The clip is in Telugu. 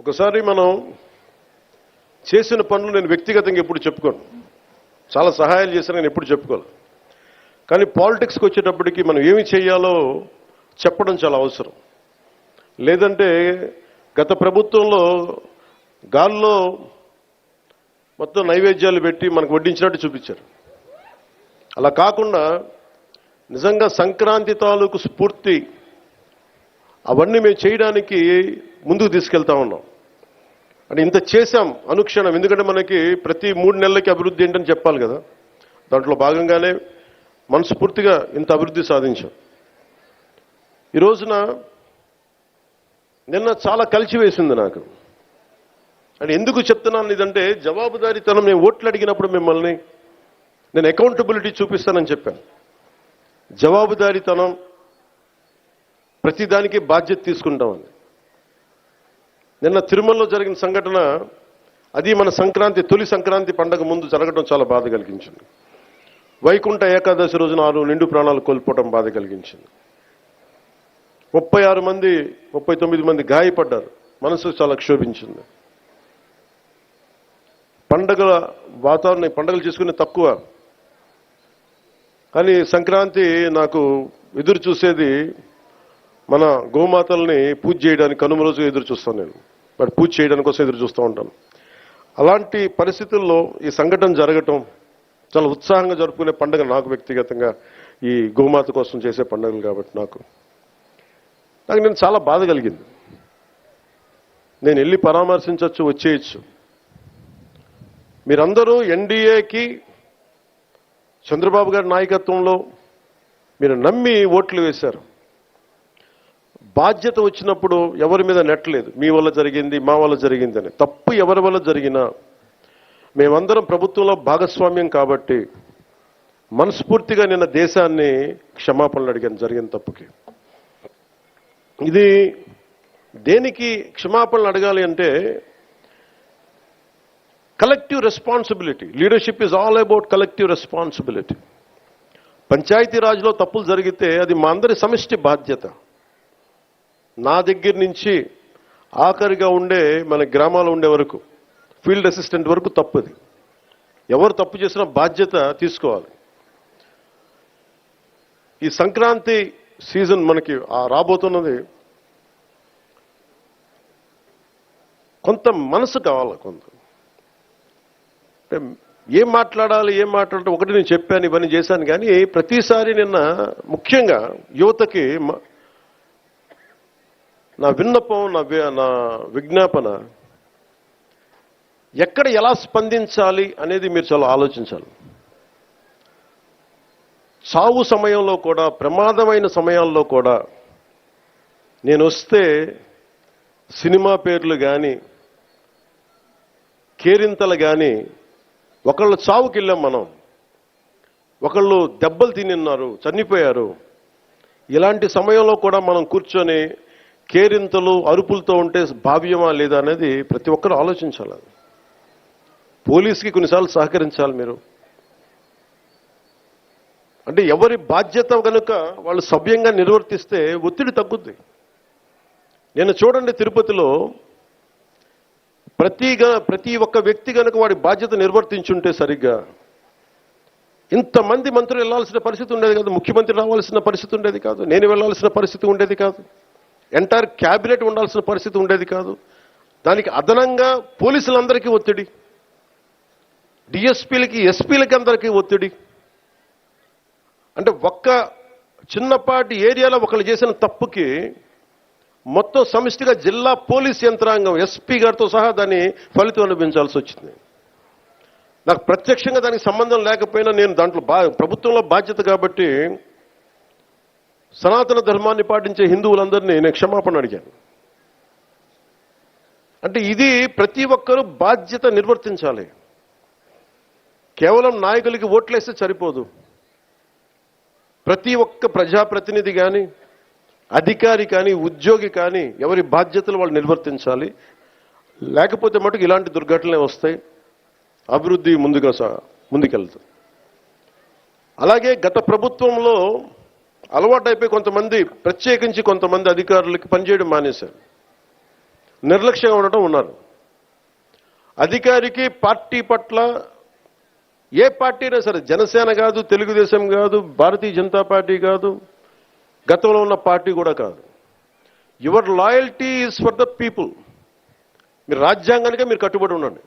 ఒకసారి మనం చేసిన పనులు నేను వ్యక్తిగతంగా ఎప్పుడు చెప్పుకోను. చాలా సహాయాలు చేశాను నేను ఎప్పుడు చెప్పుకోను. కానీ పాలిటిక్స్కి వచ్చేటప్పటికి మనం ఏమి చేయాలో చెప్పడం చాలా అవసరం. లేదంటే గత ప్రభుత్వంలో గాల్లో మొత్తం నైవేద్యాలు పెట్టి మనకు వడ్డించినట్టు చూపించారు. అలా కాకుండా నిజంగా సంక్రాంతి తాలూకు స్ఫూర్తి అవన్నీ మేము చేయడానికి ముందుకు తీసుకెళ్తా ఉన్నాం. అంటే ఇంత చేశాం అనుక్షణం. ఎందుకంటే మనకి ప్రతి మూడు నెలలకి అభివృద్ధి ఏంటని చెప్పాలి కదా. దాంట్లో భాగంగానే మనస్ఫూర్తిగా ఇంత అభివృద్ధి సాధించాం. ఈ రోజున నిన్న చాలా కలిసివేసింది నాకు. అంటే ఎందుకు చెప్తున్నాను ఇదంటే జవాబుదారీతనం నేను ఓట్లు అడిగినప్పుడు మిమ్మల్ని నేను అకౌంటబిలిటీ చూపిస్తానని చెప్పాను. జవాబుదారీతనం ప్రతిదానికి బాధ్యత తీసుకుంటామని. నిన్న తిరుమలలో జరిగిన సంఘటన అది మన సంక్రాంతి తొలి సంక్రాంతి పండగ ముందు జరగడం చాలా బాధ కలిగించింది. వైకుంఠ ఏకాదశి రోజున ఆరు నిండు ప్రాణాలు కోల్పోవడం బాధ కలిగించింది. ముప్పై ఆరు మంది ముప్పై తొమ్మిది మంది గాయపడ్డారు. మనసు చాలా క్షోభించింది. పండగల వాతావరణం పండగలు చేసుకునే తక్కువ. కానీ సంక్రాంతి నాకు ఎదురు చూసేది మన గోమాతల్ని పూజ చేయడానికి కనుమ రోజు ఎదురు చూస్తాను నేను. వాడు పూజ చేయడానికి కోసం ఎదురు చూస్తూ ఉంటాను అలాంటి పరిస్థితుల్లో ఈ సంఘటన జరగటం చాలా ఉత్సాహంగా జరుపుకునే పండుగ నాకు వ్యక్తిగతంగా ఈ గోమాత కోసం చేసే పండుగలు కాబట్టి నాకు. నాకు నేను చాలా బాధ కలిగింది. నేను వెళ్ళి పరామర్శించవచ్చు వచ్చేయచ్చు. మీరందరూ ఎన్డీఏకి చంద్రబాబు గారి నాయకత్వంలో మీరు నమ్మి ఓట్లు వేశారు. బాధ్యత వచ్చినప్పుడు ఎవరి మీద నెట్టలేదు. మీ వల్ల జరిగింది మా వల్ల జరిగింది అని. తప్పు ఎవరి వల్ల జరిగినా మేమందరం ప్రభుత్వంలో భాగస్వామ్యం కాబట్టి మనస్ఫూర్తిగా నిన్న దేశాన్ని క్షమాపణలు అడిగాను జరిగిన తప్పుకి. ఇది దేనికి క్షమాపణలు అడగాలి అంటే collective responsibility leadership is all about collective responsibility పంచాయతీరాజ్లో తప్పులు జరిగితే అది మా అందరి సమిష్టి బాధ్యత. నా దగ్గర నుంచి ఆఖరిగా ఉండే మన గ్రామాలు ఉండే వరకు ఫీల్డ్ అసిస్టెంట్ వరకు తప్పుది. ఎవరు తప్పు చేసినా బాధ్యత తీసుకోవాలి. ఈ సంక్రాంతి సీజన్ మనకి రాబోతున్నది కొంత మనసు కావాలి కొంత. ఏం మాట్లాడాలి ఏం మాట్లాడాలి ఒకటి నేను చెప్పాను ఇవన్నీ చేశాను కానీ ప్రతిసారి నిన్న ముఖ్యంగా యువతకి నా విన్నపం నా వి- నా విజ్ఞాపన ఎక్కడ ఎలా స్పందించాలి అనేది మీరు చాలా ఆలోచించాలి. చావు సమయంలో కూడా ప్రమాదమైన సమయాల్లో కూడా నేను వస్తే సినిమా పేర్లు కానీ కేరింతలు కానీ ఒకళ్ళు చావుకి వెళ్ళాం మనం. ఒకళ్ళు దెబ్బలు తినిన్నారు చనిపోయారు. ఇలాంటి సమయంలో కూడా మనం కూర్చొని కేరింతలు అరుపులతో ఉంటే భావ్యమా లేదా అనేది ప్రతి ఒక్కరు ఆలోచించాలి. పోలీస్కి కొన్నిసార్లు సహకరించాలి మీరు. అంటే ఎవరి బాధ్యత కనుక వాళ్ళు సభ్యంగా నిర్వర్తిస్తే ఒత్తిడి తగ్గుద్ది. నేను చూడండి తిరుపతిలో ప్రతి ప్రతి ఒక్క వ్యక్తి కనుక వాడి బాధ్యత నిర్వర్తించుంటే సరిగ్గా ఇంతమంది మంత్రులు వెళ్ళాల్సిన పరిస్థితి ఉండేది కాదు. ముఖ్యమంత్రి రావాల్సిన పరిస్థితి ఉండేది కాదు. నేను వెళ్ళాల్సిన పరిస్థితి ఉండేది కాదు. ఎంటైర్ క్యాబినెట్ ఉండాల్సిన పరిస్థితి ఉండేది కాదు. దానికి అదనంగా పోలీసులందరికీ ఒత్తిడి. డిఎస్పీలకి ఎస్పీలకి అందరికీ ఒత్తిడి. అంటే ఒక్క చిన్నపాటి ఏరియాలో ఒకళ్ళు చేసిన తప్పుకి మొత్తం సమిష్టిగా జిల్లా పోలీస్ యంత్రాంగం ఎస్పీ గారితో సహా దాన్ని ఫలితం అనుభవించాల్సి వచ్చింది. నాకు ప్రత్యక్షంగా దానికి సంబంధం లేకపోయినా నేను దాంట్లో బా ప్రభుత్వంలో బాధ్యత కాబట్టి సనాతన ధర్మాన్ని పాటించే హిందువులందరినీ నేను క్షమాపణ అడిగాను. అంటే ఇది ప్రతి ఒక్కరూ బాధ్యత నిర్వర్తించాలి. కేవలం నాయకులకి ఓట్లేస్తే సరిపోదు. ప్రతి ఒక్క ప్రజాప్రతినిధి కానీ అధికారి కానీ ఉద్యోగి కానీ ఎవరి బాధ్యతలు వాళ్ళు నిర్వర్తించాలి. లేకపోతే మటుకు ఇలాంటి దుర్ఘటనలే వస్తాయి. అభివృద్ధి ముందుగా ముందుకెళ్తుంది. అలాగే గత ప్రభుత్వంలో అలవాటైపోయి కొంతమంది ప్రత్యేకించి కొంతమంది అధికారులకి పనిచేయడం మానేశారు. నిర్లక్ష్యంగా ఉండటం ఉన్నారు. అధికారికి పార్టీ పట్ల ఏ పార్టీ అయినా సరే జనసేన కాదు తెలుగుదేశం కాదు భారతీయ జనతా పార్టీ కాదు గతంలో ఉన్న పార్టీ కూడా కాదు. Your loyalty is for the people మీరు రాజ్యాంగానికే మీరు కట్టుబడి ఉండండి.